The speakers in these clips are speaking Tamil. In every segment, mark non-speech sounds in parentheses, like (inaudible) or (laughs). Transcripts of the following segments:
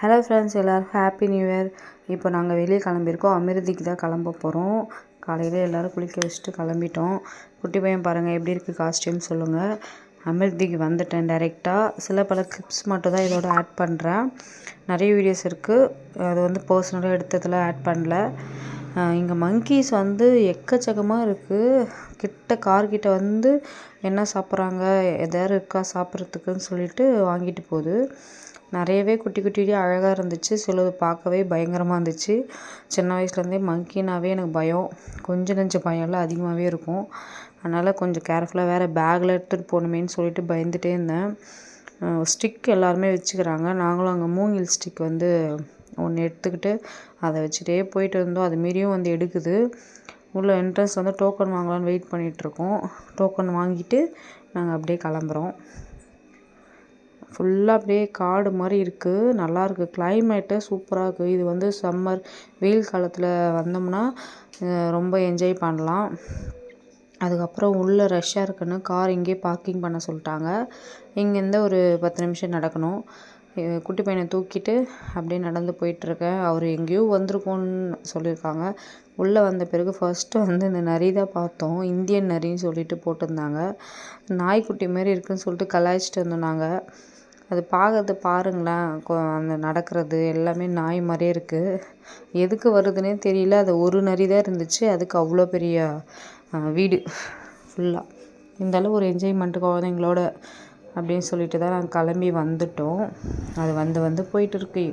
ஹலோ ஃப்ரெண்ட்ஸ் எல்லோரும் ஹாப்பி நியூ இயர் இப்போ நாங்கள் வெளியே கிளம்பியிருக்கோம். அமிர்திக்கு தான் கிளம்ப போகிறோம் காலையில் எல்லோரும் குளிக்க வச்சுட்டு கிளம்பிட்டோம். குட்டி பையன் பாருங்கள் எப்படி இருக்குது காஸ்டியூம் சொல்லுங்கள் அமிர்திக்கு வந்துட்டேன் டைரெக்டாக சில பல கிளிப்ஸ் மட்டும் தான் இதோட ஆட் பண்ணுறேன் நிறைய வீடியோஸ் இருக்குது அது வந்து பர்சனலாக எடுத்ததில் ஆட் பண்ணல. இங்கே மங்கீஸ் வந்து எக்கச்சக்கமாக இருக்குது கிட்ட கார்கிட்ட வந்து என்ன சாப்பிட்றாங்க? எதாவது இருக்கா சாப்பிட்றதுக்குன்னு சொல்லிட்டு வாங்கிட்டு போகுது. நிறையவே குட்டி குட்டியாக அழகாக இருந்துச்சு. சிலது பார்க்கவே பயங்கரமாக இருந்துச்சு. சின்ன வயசுலேருந்தே மங்கினாவே எனக்கு பயம். கொஞ்சம் நெஞ்ச பயம்லாம் அதிகமாகவே இருக்கும். அதனால் கொஞ்சம் கேர்ஃபுல்லாக வேறு பேக்கில் எடுத்துகிட்டு போகணுமேன்னு சொல்லிட்டு பயந்துகிட்டே இருந்தேன். ஸ்டிக் எல்லாருமே வச்சுக்கிறாங்க. நாங்களும் அங்கே மூங்கில் ஸ்டிக் வந்து ஒன்று எடுத்துக்கிட்டு அதை வச்சுட்டே போயிட்டு இருந்தோம் அது மாரியும் வந்து எடுக்குது. உள்ள என்ட்ரன்ஸ் வந்து டோக்கன் வாங்கலான்னு வெயிட் பண்ணிகிட்ருக்கோம் டோக்கன் வாங்கிட்டு நாங்கள் அப்படியே கிளம்புறோம். ஃபுல்லாக அப்படியே காடு மாதிரி இருக்குது நல்லாயிருக்கு கிளைமேட்டு சூப்பராக இருக்குது இது வந்து சம்மர் வெயில் காலத்தில் வந்தோம்னா ரொம்ப என்ஜாய் பண்ணலாம். அதுக்கப்புறம் உள்ளே ரஷ்ஷாக இருக்குன்னு கார் இங்கேயே பார்க்கிங் பண்ண சொல்லிட்டாங்க. இங்கேருந்து ஒரு பத்து நிமிஷம் நடக்கணும். குட்டி பையனை தூக்கிட்டு அப்படியே நடந்து போயிட்டுருக்கேன். அவர் எங்கேயோ வந்திருக்கோன்னு சொல்லியிருக்காங்க. உள்ளே வந்த பிறகு ஃபர்ஸ்ட்டு வந்து இந்த நரி தான் பார்த்தோம். இந்தியன் நரின்னு சொல்லிட்டு போட்டிருந்தாங்க. நாய்க்குட்டி மாரி இருக்குதுன்னு சொல்லிட்டு கலாய்ச்சிட்டு வந்தோம் நாங்கள் அது பார்க்கறது பாருங்களேன். அந்த நடக்கிறது எல்லாமே நாய் மாதிரியே இருக்குது எதுக்கு வருதுன்னே தெரியல. அது ஒரு நரி தான் இருந்துச்சு. அதுக்கு அவ்வளோ பெரிய வீடு. ஃபுல்லாக இருந்தாலும் ஒரு என்ஜாய்மெண்ட்டு குழந்தைங்களோட அப்படின்னு சொல்லிட்டு தான் நாங்கள் கிளம்பி வந்துட்டோம். அது வந்து வந்து போயிட்டு இருக்கு.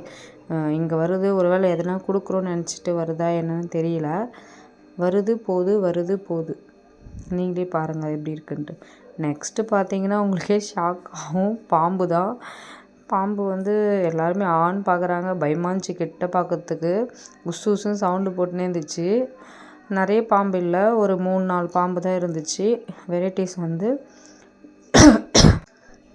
இங்கே வருது. ஒரு வேளை எதனா கொடுக்குறோன்னு நினச்சிட்டு வருதா என்னன்னு தெரியல. வருது போகுது வருது போகுது நீங்களே பாருங்கள் எப்படி இருக்குன்ட்டு. நெக்ஸ்ட்டு பார்த்தீங்கன்னா உங்களுக்கே ஷாக் ஆகும். பாம்பு தான். பாம்பு வந்து எல்லாருமே ஆண் பார்க்குறாங்க. பயமாச்சு கிட்ட பார்க்கறதுக்கு. உசு உசுன்னு சவுண்டு போட்டுனே இருந்துச்சு. நிறைய பாம்பு இல்லை. ஒரு மூணு நாலு பாம்பு தான் இருந்துச்சு. வெரைட்டிஸ் வந்து.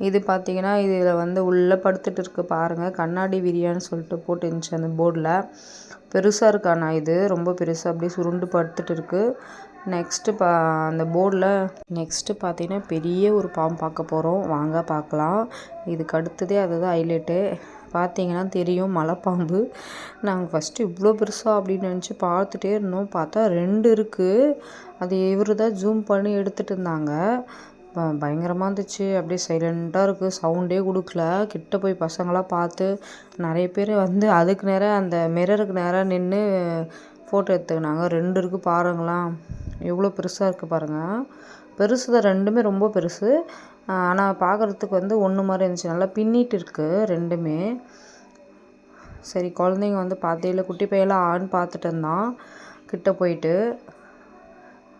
இது பார்த்தீங்கன்னா இதில் வந்து உள்ளே படுத்துட்டு இருக்கு பாருங்கள் கண்ணாடி விரியான்னு சொல்லிட்டு போட்டு இருந்துச்சு அந்த போர்டில் பெருசாக இருக்காண்ணா இது. ரொம்ப பெருசாக அப்படியே சுருண்டு படுத்துட்டு இருக்குது நெக்ஸ்ட்டு பா அந்த போர்டில் நெக்ஸ்ட்டு பார்த்தீங்கன்னா பெரிய ஒரு பாம்பு பார்க்க போகிறோம் வாங்க பார்க்கலாம். இதுக்கு அடுத்ததே அதுதான் ஹைலைட்டு பார்த்தீங்கன்னா தெரியும் மலைப்பாம்பு. நாங்கள் ஃபஸ்ட்டு இவ்வளோ பெருசாக அப்படின்னு நினச்சி பார்த்துட்டே இருந்தோம். பார்த்தா ரெண்டு இருக்குது அது இவர் தான் ஜூம் பண்ணி எடுத்துகிட்டு இருந்தாங்க. பயங்கரமாக இருந்துச்சு. அப்படியே சைலண்ட்டாக இருக்குது சவுண்டே கொடுக்கல. கிட்ட போய் பசங்களாம் பார்த்து நிறைய பேர் வந்து அதுக்கு நேராக அந்த மிரருக்கு நேராக நின்று ஃபோட்டோ எடுத்துக்கினாங்க. ரெண்டு இருக்குது பாருங்களாம் எவ்வளோ பெருசாக இருக்குது பாருங்கள் பெருசு தான் ரெண்டுமே ரொம்ப பெருசு. ஆனால் பார்க்குறதுக்கு வந்து ஒன்று மாதிரி இருந்துச்சு. நல்லா பின்னிட்டு இருக்குது ரெண்டுமே. சரி குழந்தைங்க வந்து பார்த்தே குட்டி பையெல்லாம் ஆன்னு பார்த்துட்டு இருந்தான். கிட்ட போயிட்டு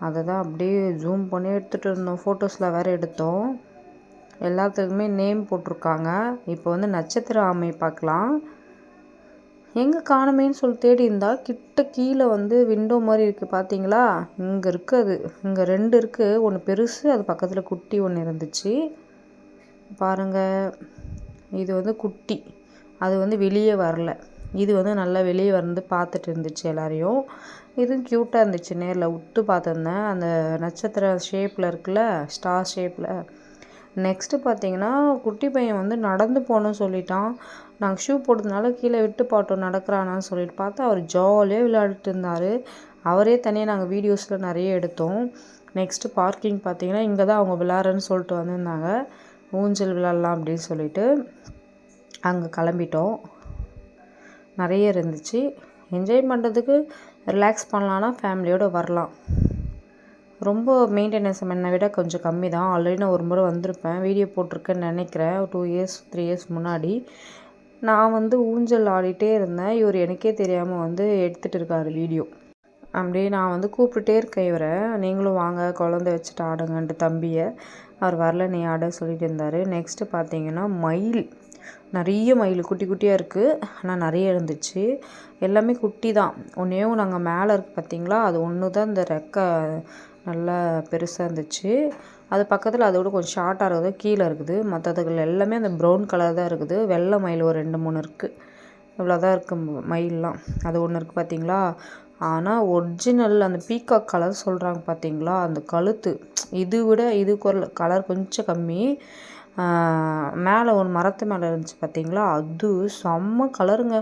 அதை தான் அப்படியே ஜூம் பண்ணி எடுத்துகிட்டு இருந்தோம். ஃபோட்டோஸில் வேறு எடுத்தோம். எல்லாத்துக்குமே நேம் போட்டிருக்காங்க. இப்போ வந்து நட்சத்திர ஆமை பார்க்கலாம். எங்கே காணுமேன்னு சொல்லி தேடி இருந்தால் கிட்ட கீழே வந்து விண்டோ மாதிரி இருக்குது பார்த்தீங்களா இங்கே இருக்குது. அது இங்கே ரெண்டு இருக்குது ஒன்று பெருசு அது பக்கத்தில் குட்டி ஒன்று இருந்துச்சு. பாருங்கள் இது வந்து குட்டி. அது வந்து வெளியே வரல. இது வந்து நல்லா வெளியே வந்து பார்த்துட்டு இருந்துச்சு எல்லாரையும். இதுவும் க்யூட்டாக இருந்துச்சு. நேரில் விட்டு பார்த்துருந்தேன். அந்த நட்சத்திர ஷேப்பில் இருக்குல்ல ஸ்டார் ஷேப்பில் நெக்ஸ்ட்டு பார்த்தீங்கன்னா குட்டி பையன் வந்து நடந்து போகணும்னு சொல்லிட்டான். நாங்கள் ஷூ போட்டதுனால கீழே விட்டு பாட்டோம் நடக்கிறானான்னு சொல்லிட்டு பார்த்தா அவர் ஜாலியாக விளையாடிட்டு இருந்தார் அவரே தனியாக நாங்கள் வீடியோஸில் நிறைய எடுத்தோம். நெக்ஸ்ட்டு பார்க்கிங் பார்த்தீங்கன்னா இங்கே தான் அவங்க விளாட்றேன்னு சொல்லிட்டு வந்திருந்தாங்க. ஊஞ்சல் விளாட்லாம் அப்படின்னு சொல்லிட்டு அங்கே கிளம்பிட்டோம். நிறைய இருந்துச்சு. என்ஜாய் பண்ணுறதுக்கு ரிலாக்ஸ் பண்ணலான்னா ஃபேமிலியோடு வரலாம். ரொம்ப மெயின்டெனன்ஸ் என்னை விட கொஞ்சம் கம்மி தான் ஆல்ரெடி நான் ஒரு முறை வந்திருப்பேன். வீடியோ போட்டிருக்கேன்னு நினைக்கிறேன். டூ இயர்ஸ் த்ரீ இயர்ஸ் முன்னாடி. நான் வந்து ஊஞ்சல் ஆடிட்டே இருந்தேன். இவர் எனக்கே தெரியாமல் வந்து எடுத்துகிட்டு இருக்கார் வீடியோ. அப்படியே நான் வந்து கூப்பிட்டுட்டே இருக்கேன் இவரை. நீங்களும் வாங்க குழந்தை வச்சுட்டு ஆடுங்கன்ட்டு தம்பியை. அவர் வரல நீ ஆட சொல்லிட்டு இருந்தார். நெக்ஸ்ட்டு பார்த்தீங்கன்னா மயில். நிறைய மயில் குட்டி குட்டியாக இருக்குது ஆனால் நிறைய இருந்துச்சு. எல்லாமே குட்டி தான். ஒன்றையும் நாங்கள் மேலே இருக்குது பார்த்தீங்களா அது ஒன்று தான் இந்த ரெக்கை நல்லா பெருசாக இருந்துச்சு. அது பக்கத்தில் அதை விட கொஞ்சம் ஷார்ட்டாக இருக்குது. கீழே இருக்குது. மற்றதுகள் எல்லாமே அந்த ப்ரௌன் கலர் தான் இருக்குது. வெள்ளை மயில் ஒரு ரெண்டு மூணு இருக்குது இவ்வளோ தான் இருக்குது மயிலெலாம். அது ஒன்று இருக்குது பார்த்தீங்களா ஆனால் ஒரிஜினல் அந்த பீக்காக் கலர் சொல்கிறாங்க பார்த்தீங்களா அந்த கழுத்து. இது விட இது கலர் கொஞ்சம் கம்மி. மேலே ஒரு மரத்து மேலே இருந்துச்சு பார்த்தீங்களா அது செம்ம கலருங்க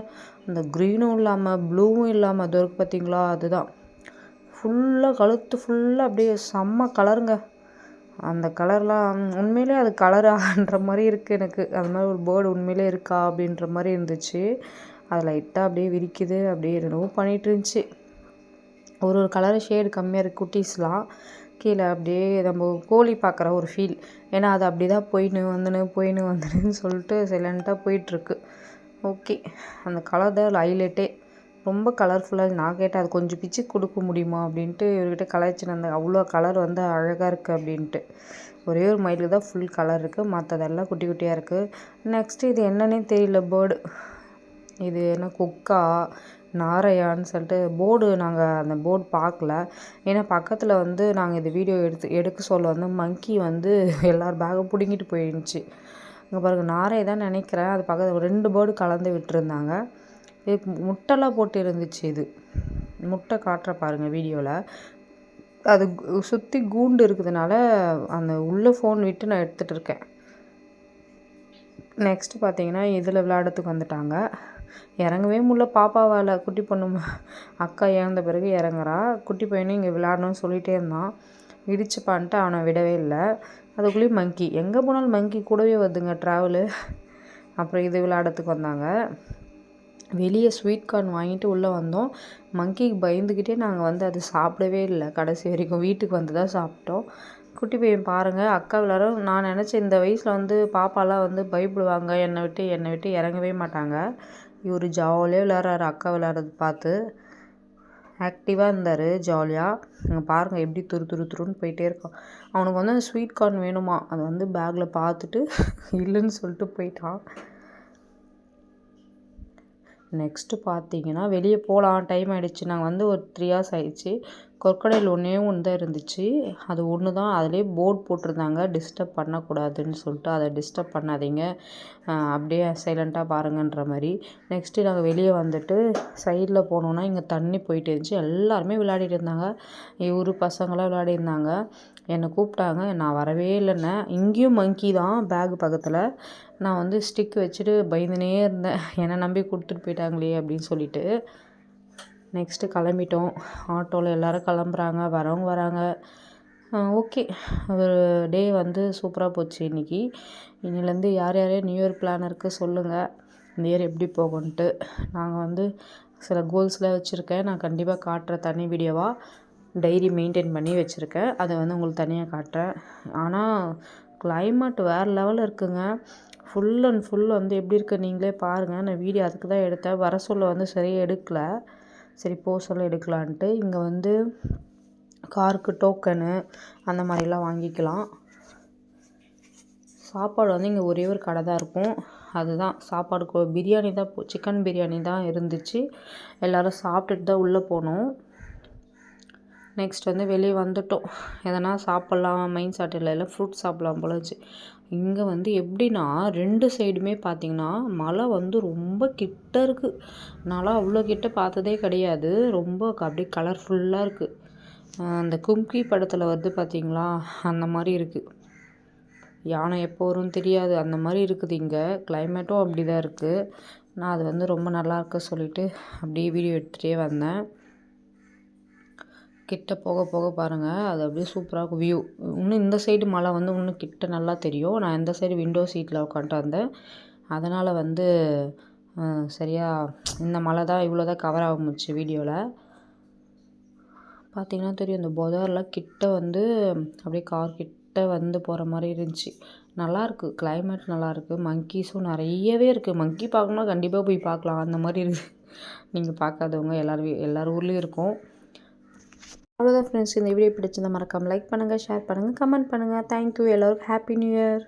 அந்த க்ரீனும் இல்லாமல் ப்ளூவும் இல்லாமல் அது இருக்குது பார்த்தீங்களா அதுதான். ஃபுல்லாக கழுத்து ஃபுல்லாக அப்படியே செம்ம கலருங்க அந்த கலர்லாம் உண்மையிலே அது கலரான்ற மாதிரி இருக்குது எனக்கு. அது மாதிரி ஒரு பேர்டு உண்மையிலே இருக்கா அப்படின்ற மாதிரி இருந்துச்சு. அது லைட்டாக அப்படியே விரிக்குது அப்படியே என்னவோ பண்ணிகிட்டு இருந்துச்சு. ஒரு ஒரு கலர் ஷேடு கம்மியாக இருக்குது குட்டீஸ்லாம். கீழே அப்படியே நம்ம கோழி பார்க்குற ஒரு ஃபீல் ஏன்னா அது அப்படி தான் போயின்னு வந்துன்னு போயின்னு வந்துன்னு சொல்லிட்டு சைலண்ட்டாக போயிட்டுருக்கு. ஓகே அந்த கலர் தான் ஹைலைட்டே ரொம்ப கலர்ஃபுல்லாக நான் கேட்டேன் அது கொஞ்சம் பிச்சு கொடுக்க முடியுமா அப்படின்ட்டு இவர்கிட்ட கலாய்ச்சின்னு இருந்தேன். அவ்வளோ கலர் வந்து அழகாக இருக்குது அப்படின்ட்டு. ஒரே ஒரு மயிலுக்கு தான் ஃபுல் கலர் இருக்குது மற்றதெல்லாம் குட்டி குட்டியாக இருக்குது நெக்ஸ்ட்டு இது என்னன்னே தெரியல பேர்டு இது என்ன கொக்கா? நாரையான்னு சொல்லிட்டு போர்டு நாங்கள் அந்த போர்டு பார்க்கல. ஏன்னா பக்கத்தில் வந்து நாங்கள் இந்த வீடியோ எடுத்து எடுக்க சொல்ல வந்து மங்கி (laughs) வந்து எல்லார் பேகும் பிடுங்கிட்டு போயிருந்துச்சு. இங்கே பாருங்கள் நாரை தான் நினைக்கிறேன். அது பக்கத்தில் ரெண்டு பேர்டு கலந்து விட்டுருந்தாங்க. இது முட்டைலாம் போட்டு இருந்துச்சு இது. முட்டை காட்டுற பாருங்கள் வீடியோவில் அது சுற்றி கூண்டு இருக்கிறதுனால அந்த உள்ளே ஃபோன் விட்டு நான் எடுத்துகிட்டு இருக்கேன். நெக்ஸ்ட்டு பார்த்தீங்கன்னா இதில் விளையாடுறதுக்கு வந்துட்டாங்க. இறங்கவே முடில பாப்பாவால் குட்டி பொண்ணு அக்கா இறந்த பிறகு இறங்குறா. குட்டி பையனும் இங்கே விளாடணும்னு சொல்லிகிட்டே இருந்தான். இடிச்சுப்பான்ட்டு அவனை விடவே இல்லை. அதுக்குள்ளேயும் மங்கி. எங்கே போனாலும் மங்கி. கூடவே வருதுங்க ட்ராவலு அப்புறம் இது விளையாடுறதுக்கு வந்தாங்க. வெளியே ஸ்வீட் கார்ன் வாங்கிட்டு உள்ளே வந்தோம். மங்கிக்கு பயந்துக்கிட்டே நாங்கள் வந்து அது சாப்பிடவே இல்லை. கடைசி வரைக்கும் வீட்டுக்கு வந்து தான் சாப்பிட்டோம். குட்டி பையன் பாருங்கள் அக்கா விளாடும் நான் நினச்சேன் இந்த வயசில் வந்து பாப்பாலாம் வந்து பயப்படுவாங்க. என்னை விட்டு என்னை விட்டு இறங்கவே மாட்டாங்க. இவர் ஜாலியாக விளையாடுறாரு அக்கா விளையாடுறது பார்த்து ஆக்டிவாக இருந்தார் ஜாலியாக இங்கே பாருங்கள் எப்படி துரு துரு துருன்னு போயிட்டே இருக்கான். அவனுக்கு வந்து அந்த ஸ்வீட் கார்ன் வேணுமா? அதை வந்து பேக்கில் பார்த்துட்டு இல்லைன்னு சொல்லிட்டு போயிட்டான். நெக்ஸ்ட்டு பார்த்தீங்கன்னா வெளியே போகலாம் டைம் ஆகிடுச்சு நாங்கள் வந்து ஒரு த்ரீ ஹவர்ஸ் ஆயிடுச்சு. கொற்கடையில் ஒன்றே ஒன்று தான் இருந்துச்சு. அது ஒன்று தான் அதிலே போர்ட் போட்டிருந்தாங்க. டிஸ்டர்ப் பண்ணக்கூடாதுன்னு சொல்லிட்டு அதை டிஸ்டர்ப் பண்ணாதீங்க. அப்படியே சைலண்ட்டாக பாருங்கன்ற மாதிரி. நெக்ஸ்ட்டு நாங்கள் வெளியே வந்துட்டு சைடில் போனோன்னா இங்கே தண்ணி போயிட்டு இருந்துச்சு. எல்லாருமே விளையாடிட்டு இருந்தாங்க. இவரு பசங்களாம் விளையாடிருந்தாங்க. என்னை கூப்பிட்டாங்க. நான் வரவே இல்லைன்னே. இங்கேயும் மங்கி தான் பேகு பக்கத்தில். நான் வந்து ஸ்டிக் வச்சுட்டு பயந்துனே இருந்தேன். என்னை நம்பி கொடுத்துட்டு போயிட்டாங்களே அப்படின்னு சொல்லிட்டு. நெக்ஸ்ட்டு கிளம்பிட்டோம். ஆட்டோவில் எல்லோரும் கிளம்புறாங்க வரவங்க வராங்க. ஓகே. ஒரு டே வந்து சூப்பராக போச்சு இன்றைக்கி இன்னிலேருந்து யார் யார் நியூ இயர் பிளான் இருக்குது சொல்லுங்கள் இந்த இயர் எப்படி போகும்ன்ட்டு நாங்கள் வந்து சில கோல்ஸ்லாம் வச்சுருக்கேன். நான் கண்டிப்பாக காட்டுறேன் தனி வீடியோவாக டைரி மெயின்டைன் பண்ணி வச்சுருக்கேன். அதை வந்து உங்களுக்கு தனியாக காட்டுறேன். ஆனால் கிளைமேட் வேறு லெவலில் இருக்குங்க. ஃபுல் அண்ட் ஃபுல் வந்து எப்படி இருக்குது நீங்களே பாருங்கள் நான் வீடியோ அதுக்கு தான் எடுத்தேன். வர சொல்ல வந்து சரியாக எடுக்கலை. சரி போக எடுக்கலான்ட்டு இங்கே வந்து காருக்கு டோக்கனு அந்த மாதிரிலாம் வாங்கிக்கலாம். சாப்பாடு வந்து இங்கே ஒரே ஒரு கடை தான் இருக்கும். அதுதான். சாப்பாடு பிரியாணி தான் சிக்கன் பிரியாணி தான் இருந்துச்சு. எல்லோரும் சாப்பிட்டுட்டு தான் உள்ளே போனோம். நெக்ஸ்ட் வந்து வெளியே வந்துட்டோம். எதனா சாப்பிட்லாம் மைண்ட் சாட்டில் இல்லை ஃப்ரூட் சாப்பிட்லாம் போலச்சு இங்கே வந்து எப்படின்னா ரெண்டு சைடுமே பார்த்திங்கன்னா மலை வந்து ரொம்ப கிட்ட இருக்குது நான்லாம் அவ்வளோ கிட்ட பார்த்ததே கிடையாது. ரொம்ப அப்படியே கலர்ஃபுல்லாக இருக்குது அந்த கும்கி படத்தில் வந்து பார்த்திங்களா அந்த மாதிரி இருக்குது யானை எப்போ வரும் தெரியாது. அந்த மாதிரி இருக்குது இங்கே. கிளைமேட்டும் அப்படி தான் இருக்குது நான் அது வந்து ரொம்ப நல்லா இருக்க சொல்லிவிட்டு அப்படியே வீடியோ எடுத்துகிட்டே வந்தேன். கிட்ட போக போக பாருங்கள் அது அப்படியே சூப்பராக இருக்கும். வியூ இன்னும் இந்த சைடு மலை வந்து இன்னும் கிட்ட நல்லா தெரியும். நான் இந்த சைடு விண்டோ சீட்டில் உட்காந்துட்டு வந்தேன் அதனால் வந்து சரியாக இந்த மலை தான் இவ்வளோ தான் கவர் ஆக முடிச்சு வீடியோவில் பார்த்திங்கன்னா தெரியும் இந்த புதர்லாம் கிட்ட வந்து அப்படியே கார் கிட்ட வந்து போகிற மாதிரி இருந்துச்சு. நல்லாயிருக்கு கிளைமேட் நல்லாயிருக்கு மங்கீஸும் நிறையவே இருக்குது மங்கி பார்க்கணுன்னா கண்டிப்பாக போய் பார்க்கலாம். அந்த மாதிரி இருக்குது நீங்கள் பார்க்காதவங்க எல்லோரும் எல்லார் ஊர்லேயும் இருக்கும். அவ்வளோதான் ஃப்ரெண்ட்ஸ் இந்த வீடியோ பிடிச்சிருந்தா மறக்காமல் லைக் பண்ணுங்கள் ஷேர் பண்ணுங்கள் கமெண்ட் பண்ணுங்கள் தேங்க்யூ எல்லோருக்கும் ஹாப்பி நியூ இயர்